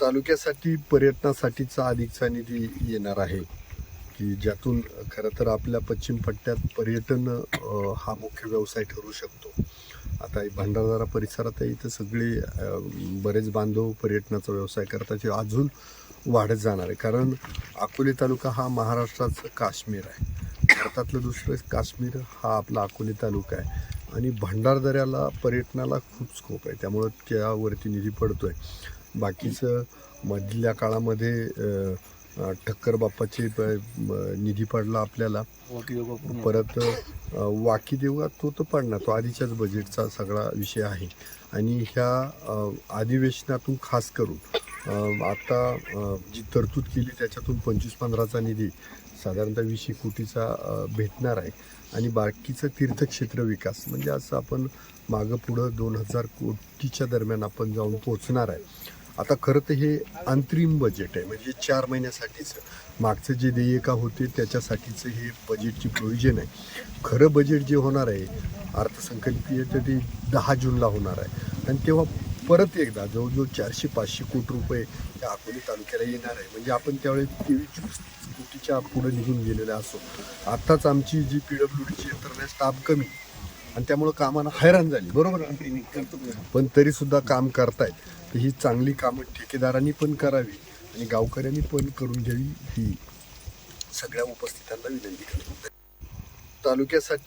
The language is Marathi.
तालुक्यासाठी पर्यटनासाठीचा अधिकचा निधी येणार आहे की ज्यातून खरं तर आपल्या पश्चिम पट्ट्यात पर्यटन हा मुख्य व्यवसाय ठरू शकतो. आता भंडारदारा भंडारदरा परिसरात इथं सगळे बरेच बांधव पर्यटनाचा व्यवसाय करतात जे अजून वाढत जाणार आहे. कारण अकोले तालुका हा महाराष्ट्राचं काश्मीर आहे. भारतातलं दुसरं काश्मीर हा आपला अकोले तालुका आहे. आणि भंडारदऱ्याला पर्यटनाला खूप स्कोप आहे. त्यामुळं त्यावरती निधी पडतो आहे बाकीचं मधल्या काळामध्ये ठक्कर बाप्पाचे निधी पडला आपल्याला. परत वाकी देऊळात तो तर पडणार. तो आधीच्याच बजेटचा सगळा विषय आहे. आणि ह्या अधिवेशनातून खास करून आता जी तरतूद केली त्याच्यातून पंचवीस पंधराचा निधी साधारणतः वीसशे कोटीचा भेटणार आहे. आणि बाकीचं तीर्थक्षेत्र विकास म्हणजे असं आपण मागं पुढं दोन हजार कोटीच्या दरम्यान आपण जाऊन पोचणार आहे. आता खरं तर हे अंतरिम बजेट आहे. म्हणजे चार महिन्यासाठीचं मागचं जे देयका होते त्याच्यासाठीचं हे बजेटची प्रोविजन आहे. खरं बजेट जे होणार आहे अर्थसंकल्पीय तर ते दहा जूनला होणार आहे. आणि तेव्हा परत एकदा जवळजवळ चारशे पाचशे कोटी रुपये त्या अकोले तालुक्याला येणार आहे. म्हणजे आपण त्यावेळेस तेवीस कोटीच्या पुढे निघून गेलेलं असो. आत्ताच आमची जी पी डब्ल्यू डीची यंत्रणा स्टाफ कमी. आणि त्यामुळं कामाला हैराण झाली. बरोबर पण तरी सुद्धा काम करतायत. तर ही चांगली कामं ठेकेदारांनी पण करावी आणि गावकऱ्यांनी पण करून घ्यावी ही सगळ्या उपस्थितांना विनंती करतो. तालुक्यासाठी